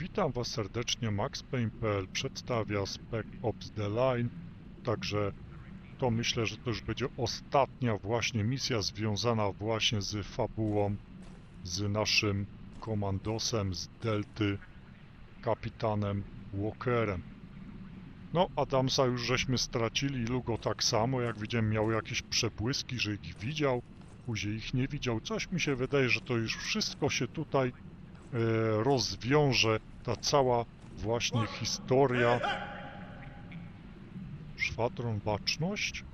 Witam Was serdecznie, MaxPayne.pl przedstawia Spec Ops The Line, także to myślę, że to już będzie ostatnia właśnie misja związana właśnie z fabułą, z naszym komandosem z Delty, kapitanem Walkerem. No, Adamsa już żeśmy stracili, Lugo tak samo, jak widziałem miał jakieś przebłyski, że ich widział, później ich nie widział. Coś mi się wydaje, że to już wszystko się tutaj e, rozwiąże, ta cała właśnie historia. Szwadron Baczność?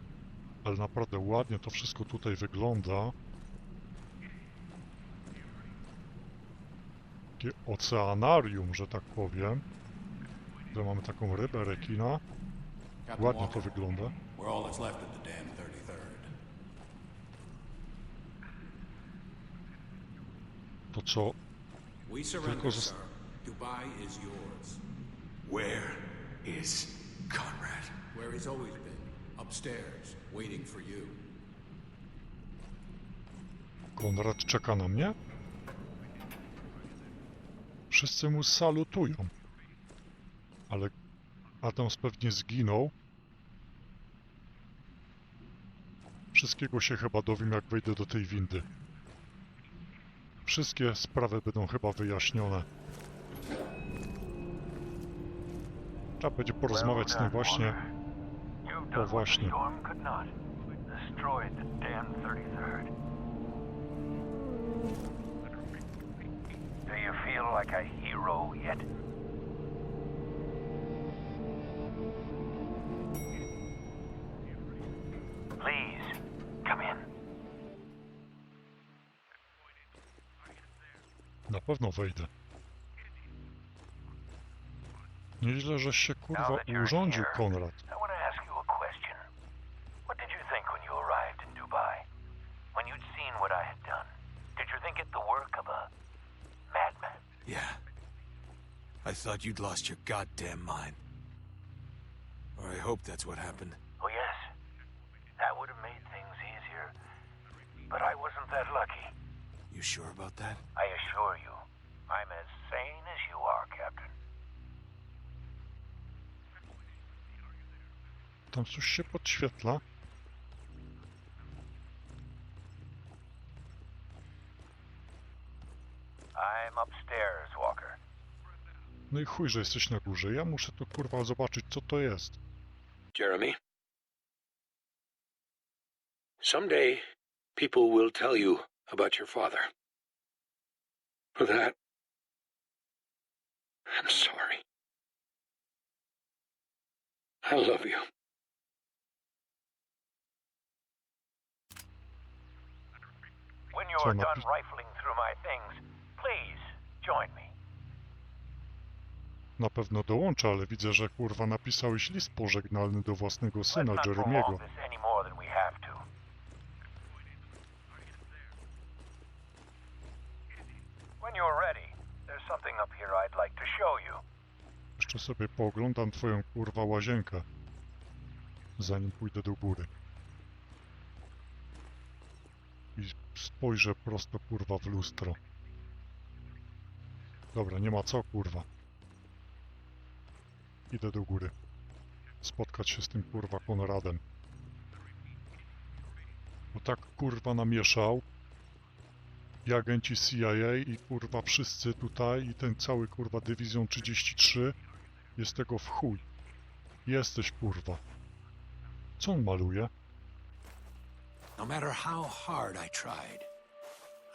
Ale naprawdę ładnie to wszystko tutaj wygląda. Takie oceanarium, że tak powiem. Tutaj mamy taką rybę rekina. Ładnie to wygląda. We're all that's left of the damn 33rd. To co? Tylko sir. Dubai is yours. Where is Conrad? Where he's always been. Upstairs, waiting for you. Konrad czeka na mnie? Wszyscy mu salutują. Ale Adams pewnie zginął. Wszystkiego się chyba dowiem, jak wejdę do tej windy. Wszystkie sprawy będą chyba wyjaśnione. Trzeba będzie porozmawiać z tym właśnie. O, właśnie. storm could not. Destroyed the damn 33rd. Do hero. Na pewno wejdę. Nieźle, żeś się kurwa urządził, Konrad. I want to ask you a question. What did you think when you arrived in Dubai? When you'd seen what I had done? Did you think it the work of a madman? Yeah. I thought you'd lost your goddamn mind. Or I hope that's what happened. Oh, yes. That would have made things easier. But I wasn't that lucky. You sure about that? I assure you, I'm as sane as you are, Captain. Tam coś się podświetla. I'm upstairs, Walker. No i chuj, że jesteś na górze. Ja muszę tu kurwa zobaczyć, co to jest. Jeremy. Someday, people will tell you about your father. For that, I'm sorry. I love you. When you're done rifling through my things, please join me. Na pewno dołączę, ale widzę, że kurwa napisałeś list pożegnalny do własnego syna, Jeremiego. Jeszcze sobie pooglądam twoją kurwa łazienkę, zanim pójdę do góry. I spojrzę prosto kurwa w lustro. Dobra, nie ma co kurwa. Idę do góry. Spotkać się z tym kurwa Konradem. Bo tak kurwa namieszał. I agenci CIA i kurwa wszyscy tutaj i ten cały kurwa dywizją 33 jest tego w chuj. Jesteś kurwa. Co on maluje? No matter how hard I tried,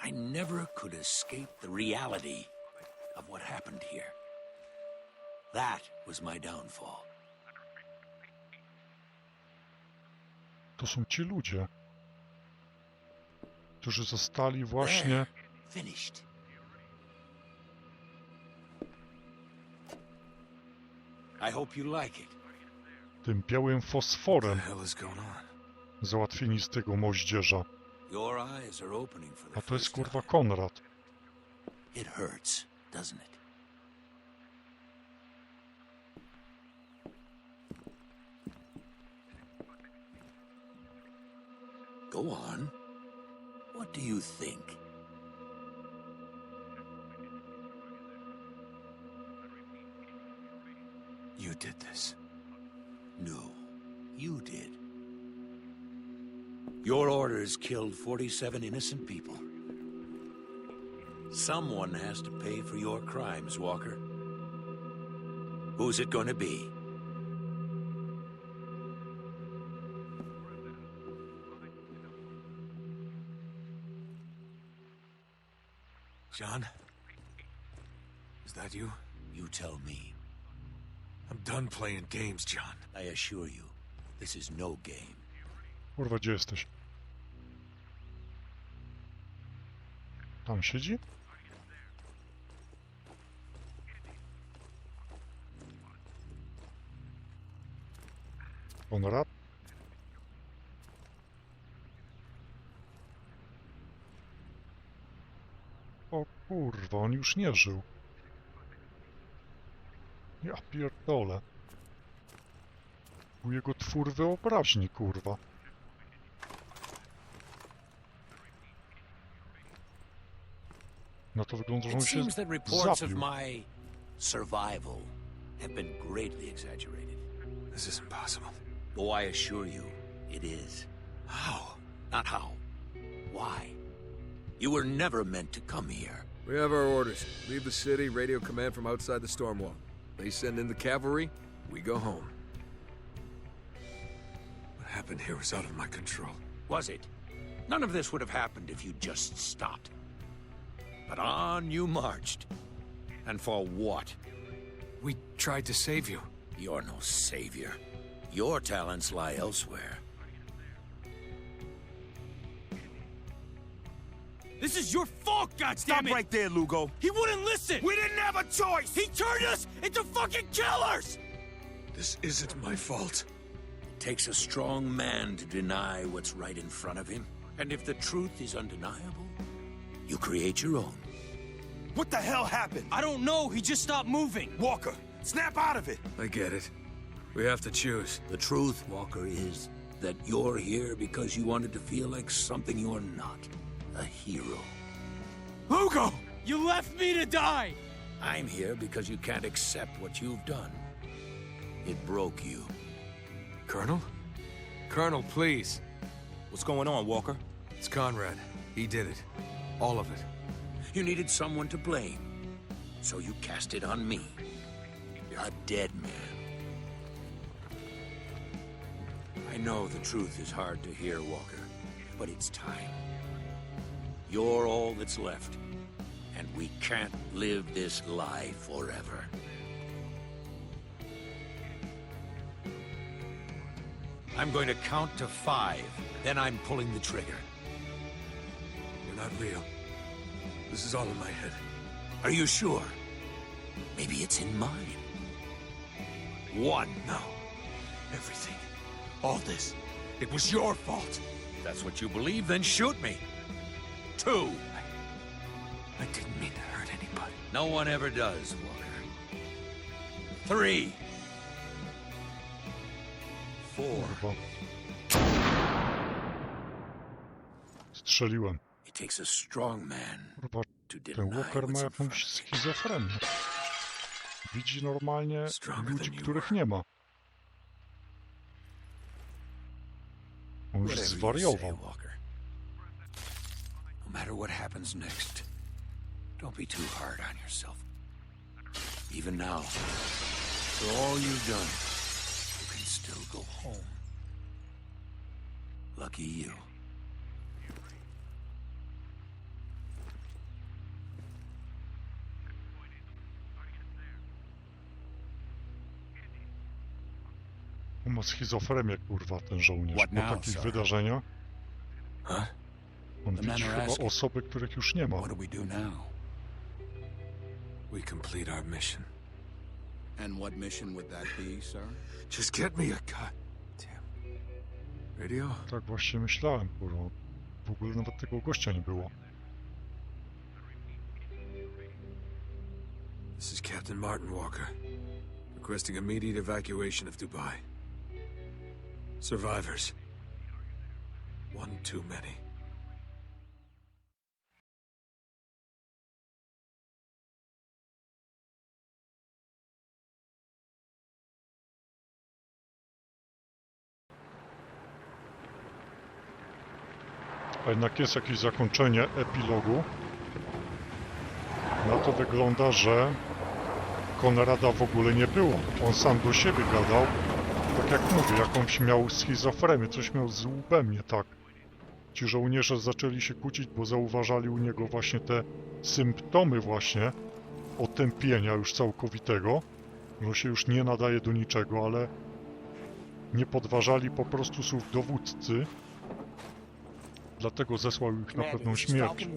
I never could escape the reality of what happened here. That was my downfall. To są ci ludzie, którzy zostali właśnie Finished. I hope you like it. tym białym What the fosforem hell is going on? Z tego moździerza. A to jest kurwa. Konrad. It hurts, doesn't it? Go on. What do you think? You did this. No, you did. Your orders killed 47 innocent people. Someone has to pay for your crimes, Walker. Who's it going to be? John? Is that you? You tell me. I'm done playing games, John. I assure you, this is no game. Kurwa, gdzie jesteś? Tam siedzi? Konrad? O kurwa, on już nie żył. Ja pierdolę. Był jego twór wyobraźni, kurwa. No to wygląda, że on It się seems that reports of zabił. my survival have been greatly exaggerated. This isn't possible. Oh, I assure you, it is. How? Not how. Why? You were never meant to come here. We have our orders. Leave the city, radio command from outside the storm wall. They send in the cavalry, we go home. What happened here was out of my control. Was it? None of this would have happened if you'd just stopped. But on you marched. And for what? We tried to save you. You're no savior. Your talents lie elsewhere. This is your fault, goddammit! Stop right there, Lugo. He wouldn't listen! We didn't have a choice! He turned us into fucking killers! This isn't my fault. It takes a strong man to deny what's right in front of him. And if the truth is undeniable, you create your own. What the hell happened? I don't know, he just stopped moving. Walker, snap out of it! I get it. We have to choose. The truth, Walker, is that you're here because you wanted to feel like something you're not. A hero. Lugo! You left me to die! I'm here because you can't accept what you've done. It broke you. Colonel? Colonel, please. What's going on, Walker? It's Conrad. He did it. All of it. You needed someone to blame. So you cast it on me. You're a dead man. I know the truth is hard to hear, Walker, but it's time. You're all that's left, and we can't live this lie forever. I'm going to count to five, then I'm pulling the trigger. You're not real. This is all in my head. Are you sure? Maybe it's in mine. One. No. Everything. All this. It was your fault. If that's what you believe, then shoot me. Two. I didn't mean to hurt anybody. No one ever does, Walker. Three. Four. Strzeliłem. Takes a strong man Kurwa, to ten Walker ma what's in front jakąś schizofrenię. Widzi normalnie ludzi, których nie ma. On już Whatever you say, zwariował. Walker. No matter what happens next, don't be too hard on yourself. Even now, for all you've done, you can still go home. Lucky you. On ma schizofrenię, kurwa, ten żołnierz. What Po now, takich sir? wydarzeniach Huh? on The widzi are chyba asking. osoby, których już nie ma. What do we do now? We complete our mission. And what mission would that be, sir? Just get me a god. Damn. Radio? Tak właśnie myślałem, kurwa. W ogóle nawet tego gościa nie było. This is Captain Martin Walker. Requesting immediate evacuation of Dubai. Survivors. One too many. A jednak jest jakieś zakończenie epilogu. Na to wygląda, że Konrada w ogóle nie było. On sam do siebie gadał, tak jak mówię, jakąś miał schizofrenię, coś miał z łbem nie tak. Ci żołnierze zaczęli się kłócić, bo zauważali u niego właśnie te symptomy właśnie otępienia już całkowitego. że się już nie nadaje do niczego, ale nie podważali po prostu słów dowódcy. Dlatego zesłał ich na pewną śmierć.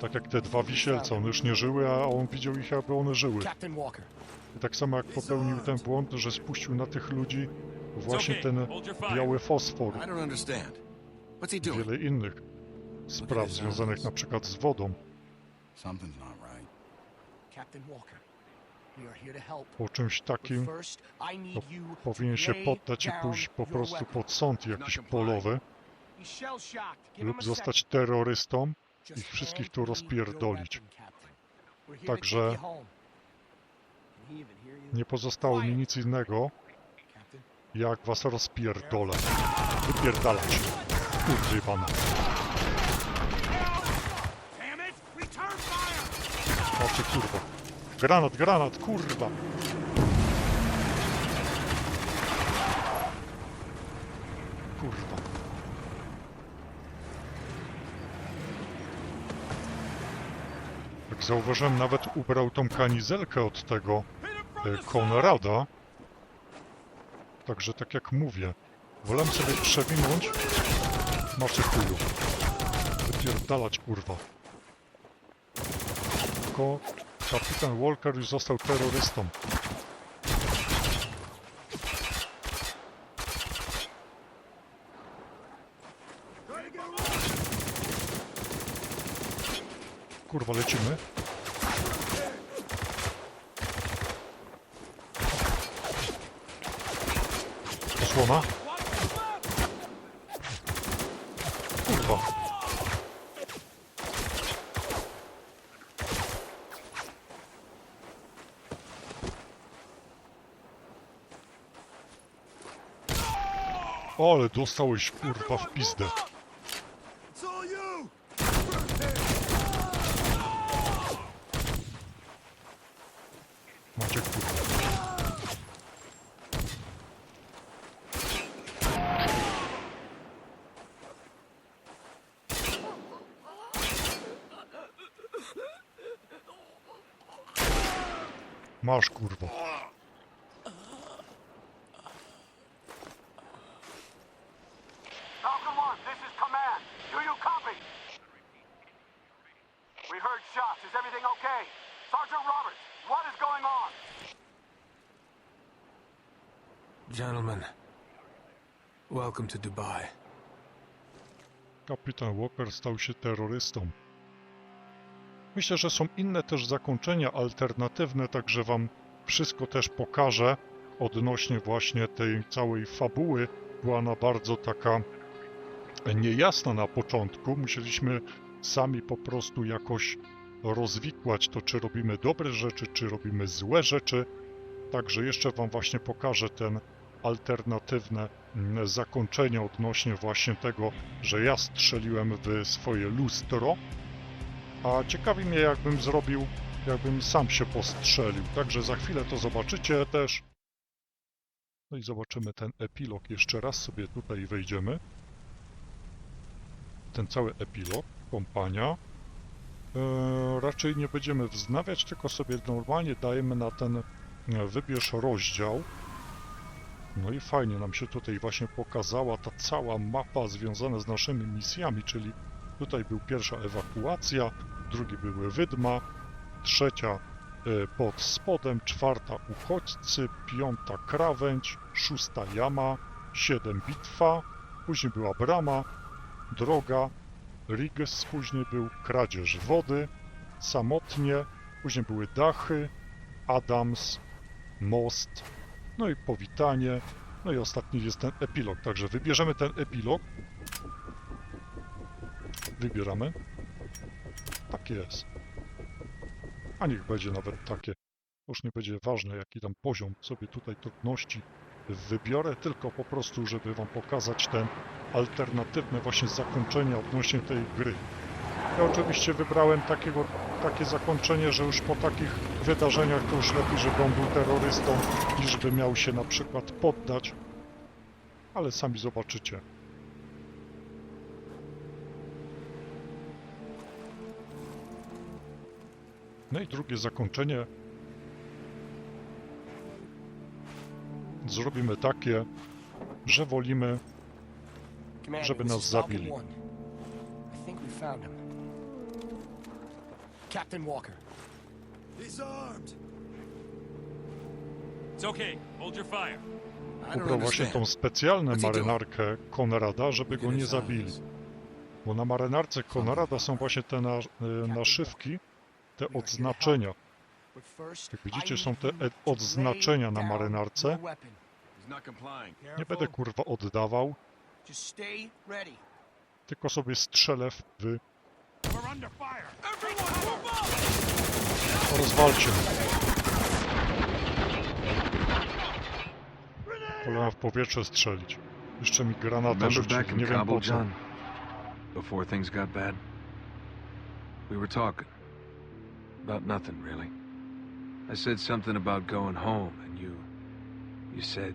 Tak jak te dwa wisielce, one już nie żyły, a on widział ich, aby one żyły. I tak samo jak popełnił ten błąd, że spuścił na tych ludzi właśnie ten biały fosfor. I i wiele innych spraw związanych na przykład z wodą. Po czymś takim I to powinien się poddać i pójść po prostu pod sąd jakiś polowy lub zostać terrorystą ich wszystkich tu rozpierdolić. Także nie pozostało mi nic innego, jak was rozpierdolę. Wypierdalać. Return fire! Patrzcie, kurwa. Granat, granat. Kurwa. Jak zauważyłem, nawet ubrał tą kanizelkę od tego e, Konrada. Także tak jak mówię, wolę sobie przewinąć. Macie chuju. Wypierdalać, kurwa. Tylko kapitan Walker już został terrorystą. Kurwa, lecimy. Osłona. Kurwa. Ale dostałeś kurwa w pizdę. It's all you! Macie kurwa. Masz kurwa. 1, this is command. Do you copy? We heard shots. Is everything okay? Sergeant Roberts, what is going on? Gentlemen, welcome to Dubai. Kapitan Walker stał się terrorystą. Myślę, że są inne też zakończenia alternatywne, także wam wszystko też pokażę odnośnie właśnie tej całej fabuły. Była ona bardzo taka niejasna na początku. Musieliśmy sami po prostu jakoś rozwikłać to, czy robimy dobre rzeczy, czy robimy złe rzeczy. Także jeszcze wam właśnie pokażę ten alternatywne mm, zakończenie odnośnie właśnie tego, że ja strzeliłem w swoje lustro, a ciekawi mnie jakbym zrobił, jakbym sam się postrzelił. Także za chwilę to zobaczycie też. No i zobaczymy ten epilog. Jeszcze raz sobie tutaj wejdziemy. Ten cały epilog, kompania. Eee, raczej nie będziemy wznawiać, tylko sobie normalnie dajemy na ten e, wybierz rozdział. No i fajnie nam się tutaj właśnie pokazała ta cała mapa związana z naszymi misjami, czyli tutaj był pierwsza ewakuacja, drugi były wydma, trzecia e, pod spodem, czwarta uchodźcy, piąta krawędź, szósta jama, siedem bitwa, później była brama, droga, Riges, później był kradzież wody, samotnie, później były dachy, Adams, most, no i powitanie, no i ostatni jest ten epilog, także wybierzemy ten epilog. Wybieramy. Tak jest. A niech będzie nawet takie. Już nie będzie ważne, jaki tam poziom sobie tutaj trudności wybiorę, tylko po prostu, żeby wam pokazać ten alternatywne właśnie zakończenie odnośnie tej gry. Ja oczywiście wybrałem takiego, takie zakończenie, że już po takich wydarzeniach to już lepiej, żeby on był terrorystą, niż żeby miał się na przykład poddać. Ale sami zobaczycie. No i drugie zakończenie zrobimy takie, że wolimy, żeby nas zabili. Captain Walker. He's armed. It's okay. Hold your fire. Właśnie tą specjalną marynarkę Konrada, żeby go nie zabili. Bo na marynarce Konrada są właśnie te na, e, naszywki, te odznaczenia. Jak widzicie, są te e- odznaczenia na marynarce. Nie będę kurwa oddawał, tylko sobie strzelę w... Rozwalcie mnie. Wolałem w powietrze strzelić. Jeszcze mi granatę Remember rzucił, nie wiem po co. Before things got bad? We were talking. About nothing, really. I said something about going home, and you... You said...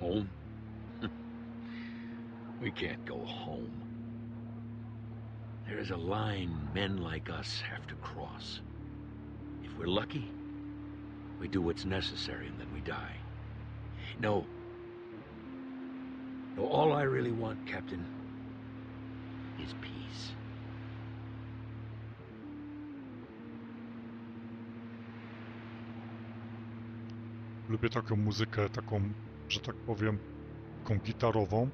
Home? we can't go home. There is a line men like us have to cross. If we're lucky, we do what's necessary and then we die. No. No, all I really want, Captain, is peace. Lubię taką muzykę, taką, że tak powiem, taką gitarową.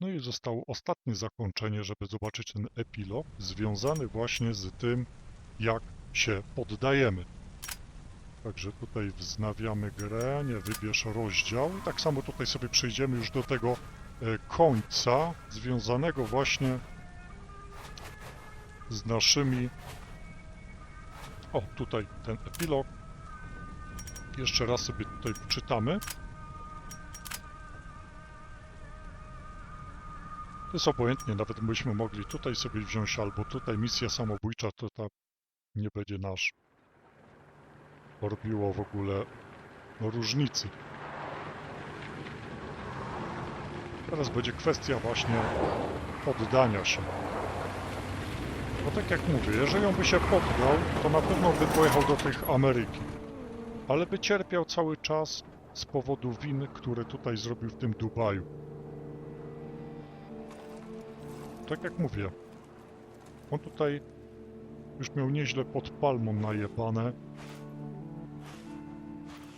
No i zostało ostatnie zakończenie, żeby zobaczyć ten epilog, związany właśnie z tym, jak się poddajemy. Także tutaj wznawiamy grę, nie wybierz rozdział. I tak samo tutaj sobie przejdziemy już do tego e, końca, związanego właśnie z naszymi... O, tutaj ten epilog. Jeszcze raz sobie tutaj czytamy. To jest obojętnie, nawet byśmy mogli tutaj sobie wziąć, albo tutaj misja samobójcza, to tak nie będzie nasz robiło w ogóle różnicy. Teraz będzie kwestia właśnie poddania się. Bo tak jak mówię, jeżeli on by się poddał, to na pewno by pojechał do tych Ameryki. Ale by cierpiał cały czas z powodu win, które tutaj zrobił w tym Dubaju. Tak jak mówię, on tutaj już miał nieźle pod palmą najebane.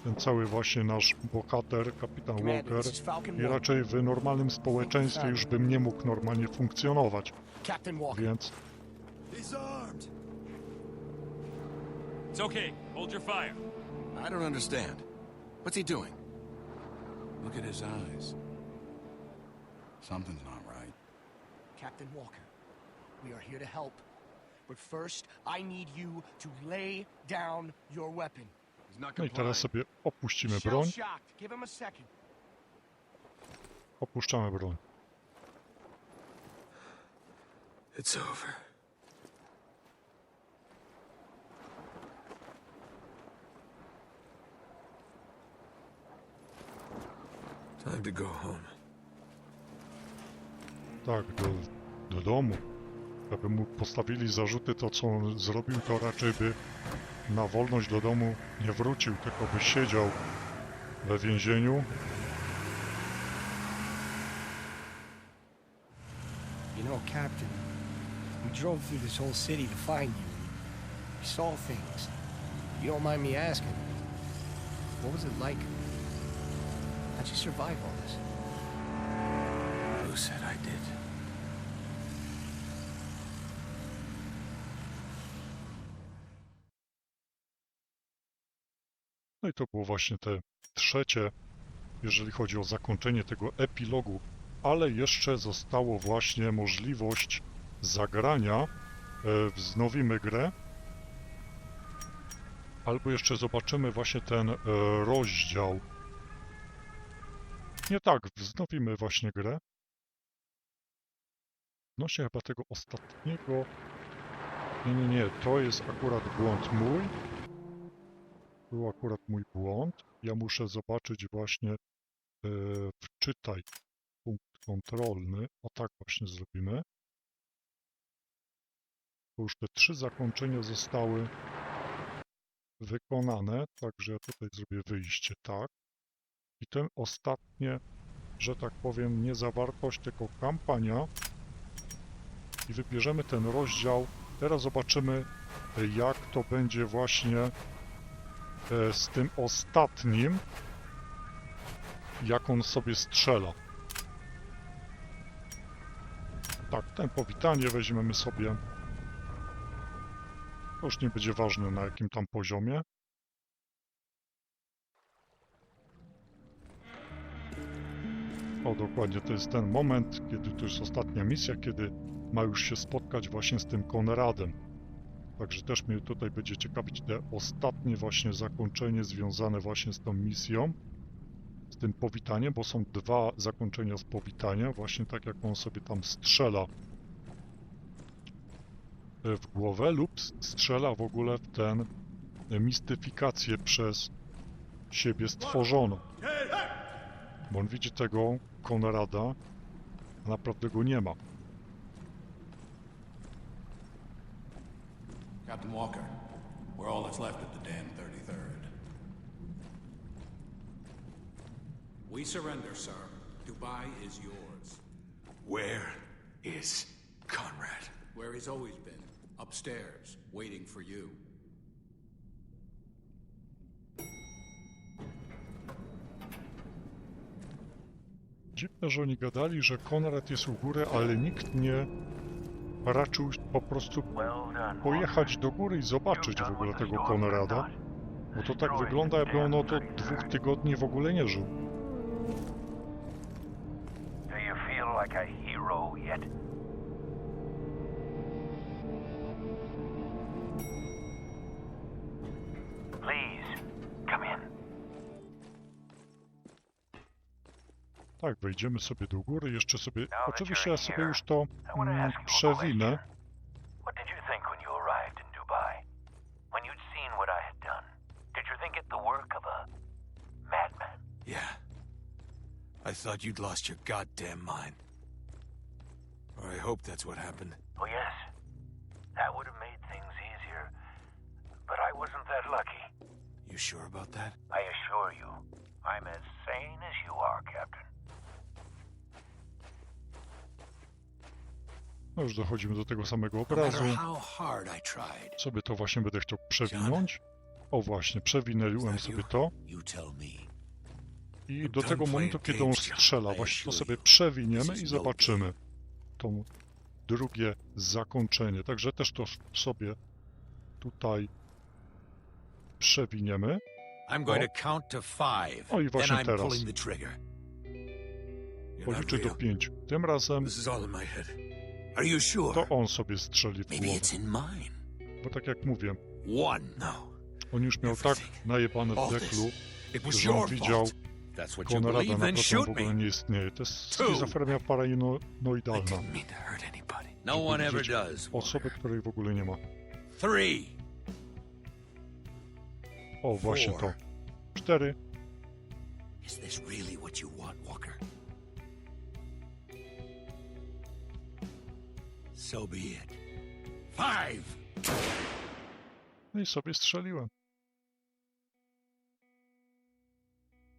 Ten cały właśnie nasz bohater, kapitan Walker. I raczej w normalnym społeczeństwie już bym nie mógł normalnie funkcjonować. Więc He's armed. It's okay. Hold your fire. I don't understand. What's he doing? Look at his eyes. Something's not right. Captain Walker, we are here to help. But first, I need you to lay down your weapon. He's not no i complying. teraz sobie opuścimy Shell broń. shocked. Give him a second. Opuszczamy broń. It's over. Time to go home. Tak, do, do domu. Jakby mu postawili zarzuty to, co on zrobił, to raczej by na wolność do domu nie wrócił, tylko by siedział we więzieniu. You know, Captain, we drove through this whole city to find you. We saw things. You don't mind me asking, what was it like? How'd you survive all this? Who said I did? No i to było właśnie te trzecie, jeżeli chodzi o zakończenie tego epilogu, ale jeszcze zostało właśnie możliwość zagrania, e, wznowimy grę Albo jeszcze zobaczymy właśnie ten e, rozdział. Nie tak, wznowimy właśnie grę. Odnośnie chyba tego ostatniego... Nie, nie, nie, to jest akurat błąd mój. Był akurat mój błąd. Ja muszę zobaczyć właśnie e, wczytaj punkt kontrolny. O tak właśnie zrobimy. Bo już te trzy zakończenia zostały wykonane, także ja tutaj zrobię wyjście tak. I ten ostatnie, że tak powiem, nie zawartość, tylko kampania. I wybierzemy ten rozdział. Teraz zobaczymy, jak to będzie właśnie e, z tym ostatnim, jak on sobie strzela. Tak, ten powitanie weźmiemy sobie. To już nie będzie ważne na jakim tam poziomie. O, dokładnie, to jest ten moment, kiedy to jest ostatnia misja, kiedy ma już się spotkać właśnie z tym Konradem. Także też mnie tutaj będzie ciekawić te ostatnie właśnie zakończenie związane właśnie z tą misją, z tym powitaniem, bo są dwa zakończenia z powitania, właśnie tak jak on sobie tam strzela w głowę lub strzela w ogóle w ten mistyfikację przez siebie stworzoną. Bo on widzi tego Konrada, a naprawdę go nie ma. Captain Walker, we're all that's left at the damn 33rd. We surrender, sir. Dubai is yours. Where is Conrad? Where he's always been. Upstairs, waiting for you. Dziwne, że oni gadali, że Konrad jest u góry, ale nikt nie raczył po prostu pojechać do góry i zobaczyć w ogóle tego Konrada. Bo to tak wygląda, jakby on od dwóch tygodni w ogóle nie żył. Do you feel like a hero yet? Tak, wejdziemy sobie do góry, jeszcze sobie... Oczywiście ja sobie już to mm, przewinę. What did you think when you arrived in Dubai? When you'd seen what I had done? Did you think it the work of a madman? Yeah. I thought you'd lost your goddamn mind. Or I hope that's what happened. Oh, yes. That would have made things easier. But I wasn't that lucky. You sure about that? I assure you, I'm as sane as you are, Captain. No już dochodzimy do tego samego No obrazu. I Sobie to właśnie będę chciał przewinąć. O właśnie, przewinęliłem sobie to. I do tego momentu, kiedy on strzela, właśnie to sobie przewiniemy i zobaczymy to drugie zakończenie. Także też to sobie tutaj przewiniemy. O. O i then właśnie teraz. Policzę do pięciu. Tym razem to on sobie strzeli w głowę. Bo tak jak mówię. No. on już miał tak najebane w deklu, że on widział Konrada naprawdę on w ogóle nie istnieje. To jest schizofrenia paranoidalna. To. No one ever does. Osobę, której w ogóle nie ma. Three. O, właśnie to. Cztery. Is this really what you want, Walker? So be it. Five. No i sobie strzeliłem.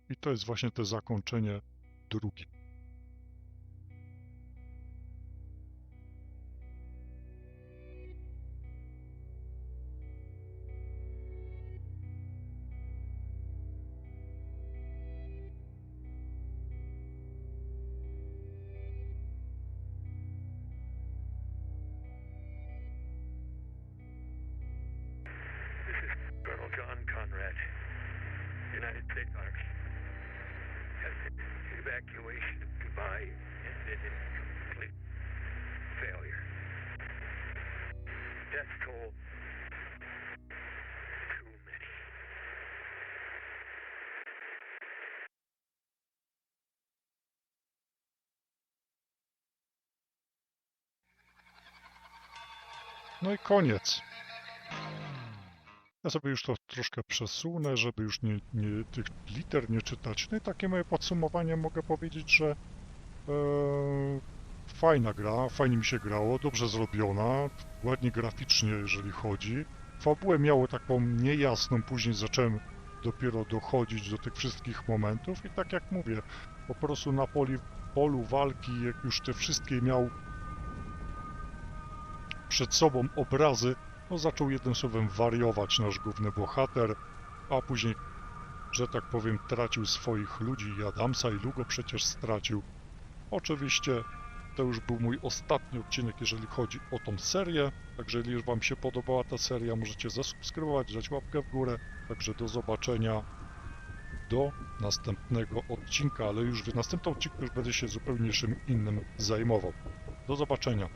I to jest właśnie to zakończenie drugie. Conrad, United States Army. The evacuation of Dubai ended in complete failure. Death toll No i koniec. Ja sobie już to troszkę przesunę, żeby już nie, nie, tych liter nie czytać. No i takie moje podsumowanie mogę powiedzieć, że e, fajna gra, fajnie mi się grało, dobrze zrobiona, ładnie graficznie jeżeli chodzi. Fabułę miało taką niejasną, później zacząłem dopiero dochodzić do tych wszystkich momentów i tak jak mówię, po prostu na poli, polu walki, jak już te wszystkie miał przed sobą obrazy, no zaczął jednym słowem wariować nasz główny bohater, a później, że tak powiem, tracił swoich ludzi i Adamsa i Lugo przecież stracił. Oczywiście to już był mój ostatni odcinek, jeżeli chodzi o tą serię, także jeżeli Wam się podobała ta seria, możecie zasubskrybować, dać łapkę w górę, także do zobaczenia do następnego odcinka, ale już w następnym odcinku już będę się zupełnie czym innym zajmował. Do zobaczenia.